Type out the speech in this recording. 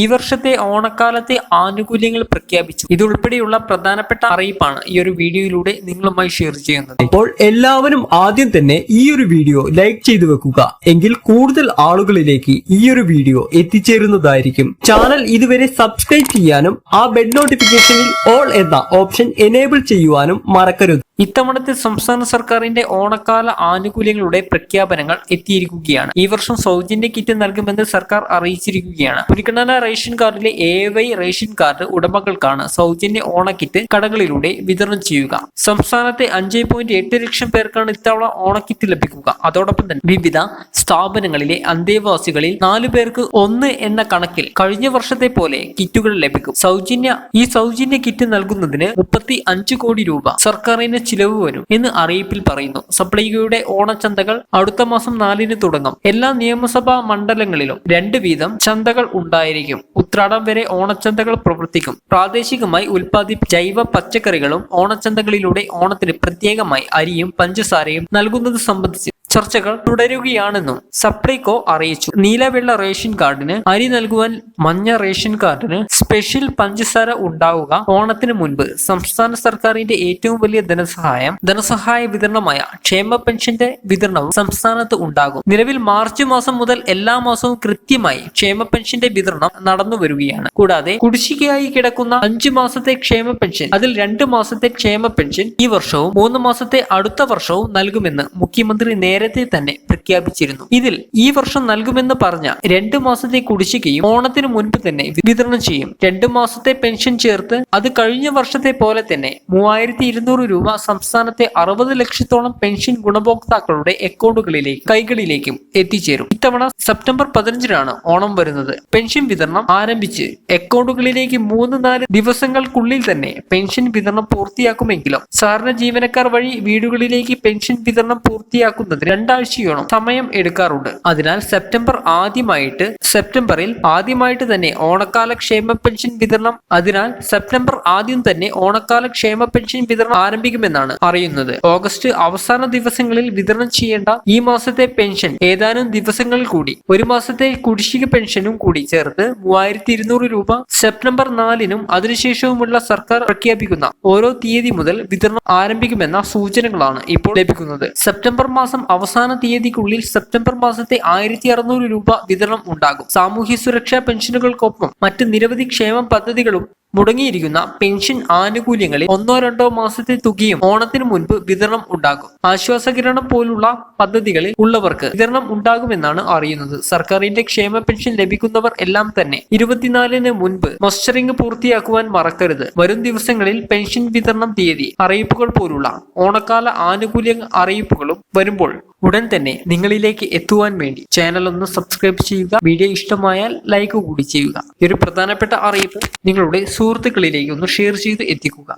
ഈ വർഷത്തെ ഓണക്കാലത്തെ ആനുകൂല്യങ്ങൾ പ്രഖ്യാപിച്ചു. ഇതുൾപ്പെടെയുള്ള പ്രധാനപ്പെട്ട അറിയിപ്പാണ് ഈ ഒരു വീഡിയോയിലൂടെ നിങ്ങളുമായി ഷെയർ ചെയ്യുന്നത്. അപ്പോൾ എല്ലാവരും ആദ്യം തന്നെ ഈ ഒരു വീഡിയോ ലൈക്ക് ചെയ്തു വെക്കുക. എങ്കിൽ കൂടുതൽ ആളുകളിലേക്ക് ഈ ഒരു വീഡിയോ എത്തിച്ചേരുന്നതായിരിക്കും. ചാനൽ ഇതുവരെ സബ്സ്ക്രൈബ് ചെയ്യാനും ആ ബെൽ നോട്ടിഫിക്കേഷനിൽ ഓൾ എന്ന ഓപ്ഷൻ എനേബിൾ ചെയ്യുവാനും മറക്കരുത്. ഇത്തവണത്തെ സംസ്ഥാന സർക്കാരിന്റെ ഓണക്കാല ആനുകൂല്യങ്ങളുടെ പ്രഖ്യാപനങ്ങൾ എത്തിയിരിക്കുകയാണ്. ഈ വർഷം സൗജന്യ കിറ്റ് നൽകുമെന്ന് സർക്കാർ അറിയിച്ചിരിക്കുകയാണ്. മുൻഗണന റേഷൻ കാർഡിലെ എ വൈ റേഷൻ കാർഡ് ഉടമകൾക്കാണ് സൗജന്യ ഓണക്കിറ്റ് കടകളിലൂടെ വിതരണം ചെയ്യുക. സംസ്ഥാനത്തെ അഞ്ച് പോയിന്റ് എട്ട് ലക്ഷം പേർക്കാണ് ഇത്തവണ ഓണക്കിറ്റ് ലഭിക്കുക. അതോടൊപ്പം തന്നെ വിവിധ സ്ഥാപനങ്ങളിലെ അന്തേവാസികളിൽ നാലു പേർക്ക് ഒന്ന് എന്ന കണക്കിൽ കഴിഞ്ഞ വർഷത്തെ പോലെ കിറ്റുകൾ ലഭിക്കും. സൗജന്യ ഈ സൗജന്യ കിറ്റ് നൽകുന്നതിന് മുപ്പത്തി അഞ്ച് കോടി രൂപ സർക്കാരിന് ചിലവ് വരും എന്ന് അറിയിപ്പിൽ പറയുന്നു. സപ്ലൈകോയുടെ ഓണച്ചന്തകൾ അടുത്ത മാസം നാലിന് തുടങ്ങും. എല്ലാ നിയമസഭാ മണ്ഡലങ്ങളിലും രണ്ട് വീതം ചന്തകൾ ഉണ്ടായിരിക്കും. ഉത്രാടം വരെ ഓണച്ചന്തകൾ പ്രവർത്തിക്കും. പ്രാദേശികമായി ഉൽപ്പാദി ജൈവ പച്ചക്കറികളും ഓണച്ചന്തകളിലൂടെ ഓണത്തിന് പ്രത്യേകമായി അരിയും പഞ്ചസാരയും നൽകുന്നത് സംബന്ധിച്ച് ചർച്ചകൾ തുടരുകയാണെന്നും സപ്ലൈകോ അറിയിച്ചു. നീലവെള്ള റേഷൻ കാർഡിന് അരി നൽകുവാൻ മഞ്ഞ റേഷൻ കാർഡിന് സ്പെഷ്യൽ പഞ്ചസാര ഉണ്ടാവുക ഓണത്തിന് മുൻപ്. സംസ്ഥാന സർക്കാരിന്റെ ഏറ്റവും വലിയ ധനസഹായം ധനസഹായ വിതരണമായ ക്ഷേമ പെൻഷന്റെ വിതരണവും സംസ്ഥാനത്ത് ഉണ്ടാകും. നിലവിൽ മാർച്ച് മാസം മുതൽ എല്ലാ മാസവും കൃത്യമായി ക്ഷേമ പെൻഷന്റെ വിതരണം നടന്നു വരികയാണ്. കൂടാതെ കുടിശ്ശികയായി കിടക്കുന്ന അഞ്ചു മാസത്തെ ക്ഷേമ പെൻഷൻ അതിൽ രണ്ട് മാസത്തെ ക്ഷേമ പെൻഷൻ ഈ വർഷവും മൂന്ന് മാസത്തെ അടുത്ത വർഷവും നൽകുമെന്ന് മുഖ്യമന്ത്രി നേരത്തെ തന്നെ പ്രഖ്യാപിച്ചിരുന്നു. ഇതിൽ ഈ വർഷം നൽകുമെന്ന് പറഞ്ഞ രണ്ട് മാസത്തെ കുടിശ്ശികയും ഓണത്തിന് മുൻപ് തന്നെ വിതരണം ചെയ്യും. രണ്ട് മാസത്തെ പെൻഷൻ ചേർത്ത് അത് കഴിഞ്ഞ വർഷത്തെ പോലെ തന്നെ മൂവായിരത്തി ഇരുന്നൂറ് രൂപ സംസ്ഥാനത്തെ അറുപത് ലക്ഷത്തോളം പെൻഷൻ ഗുണഭോക്താക്കളുടെ അക്കൗണ്ടുകളിലേക്ക് കൈകളിലേക്കും എത്തിച്ചേരും. ഇത്തവണ സെപ്റ്റംബർ പതിനഞ്ചിനാണ് ഓണം വരുന്നത്. പെൻഷൻ വിതരണം ആരംഭിച്ച് അക്കൗണ്ടുകളിലേക്ക് മൂന്ന് നാല് ദിവസങ്ങൾക്കുള്ളിൽ തന്നെ പെൻഷൻ വിതരണം പൂർത്തിയാക്കുമെങ്കിലും സാധാരണ ജീവനക്കാർ വഴി വീടുകളിലേക്ക് പെൻഷൻ വിതരണം പൂർത്തിയാക്കുന്നതിന് രണ്ടാഴ്ചയോളം സമയം എടുക്കാറുണ്ട്. അതിനാൽ സെപ്റ്റംബർ ആദ്യമായിട്ട് സെപ്റ്റംബറിൽ ആദ്യമായിട്ട് തന്നെ ഓണക്കാല ക്ഷേമ പെൻഷൻ വിതരണം അതിനാൽ സെപ്റ്റംബർ ആദ്യം തന്നെ ഓണക്കാല ക്ഷേമ പെൻഷൻ വിതരണം ആരംഭിക്കുമെന്നാണ് അറിയുന്നത്. ഓഗസ്റ്റ് അവസാന ദിവസങ്ങളിൽ വിതരണം ചെയ്യേണ്ട ഈ മാസത്തെ പെൻഷൻ ഏതാനും ദിവസങ്ങളിൽ കൂടി ഒരു മാസത്തെ കുടിശ്ശിക പെൻഷനും കൂടി ചേർത്ത് മൂവായിരത്തി ഇരുന്നൂറ് രൂപ സെപ്റ്റംബർ നാലിനും അതിനുശേഷവുമുള്ള സർക്കാർ പ്രഖ്യാപിക്കുന്ന ഓരോ തീയതി മുതൽ വിതരണം ആരംഭിക്കുമെന്ന സൂചനകളാണ് ഇപ്പോൾ ലഭിക്കുന്നത്. സെപ്റ്റംബർ മാസം അവസാന തീയതിക്കുള്ളിൽ സെപ്റ്റംബർ മാസത്തെ ആയിരത്തി അറുന്നൂറ് രൂപ വിതരണം ഉണ്ടാകും. സാമൂഹ്യ സുരക്ഷാ പെൻഷനുകൾക്കൊപ്പം മറ്റ് നിരവധി ക്ഷേമ പദ്ധതികളും മുടങ്ങിയിരിക്കുന്ന പെൻഷൻ ആനുകൂല്യങ്ങളിൽ ഒന്നോ രണ്ടോ മാസത്തെ തുകയും ഓണത്തിന് മുൻപ് വിതരണം ഉണ്ടാകും. ആശ്വാസകിരണം പോലുള്ള പദ്ധതികളിൽ ഉള്ളവർക്ക് വിതരണം ഉണ്ടാകുമെന്നാണ് അറിയുന്നത്. സർക്കാരിന്റെ ക്ഷേമ പെൻഷൻ ലഭിക്കുന്നവർ എല്ലാം തന്നെ ഇരുപത്തിനാലിന് മുൻപ് മസ്റ്ററിംഗ് പൂർത്തിയാക്കുവാൻ മറക്കരുത്. വരും ദിവസങ്ങളിൽ പെൻഷൻ വിതരണം തീയതി അറിയിപ്പുകൾ പോലുള്ള ഓണക്കാല ആനുകൂല്യ അറിയിപ്പുകളും വരുമ്പോൾ ഉടൻ തന്നെ നിങ്ങളിലേക്ക് എത്തുവാൻ വേണ്ടി ചാനൽ ഒന്ന് സബ്സ്ക്രൈബ് ചെയ്യുക. വീഡിയോ ഇഷ്ടമായാൽ ലൈക്ക് കൂടി ചെയ്യുക. ഒരു പ്രധാനപ്പെട്ട അറിയിപ്പ് നിങ്ങളുടെ സുഹൃത്തുക്കളിലേക്ക് ഒന്ന് ഷെയർ ചെയ്ത് എത്തിക്കുക.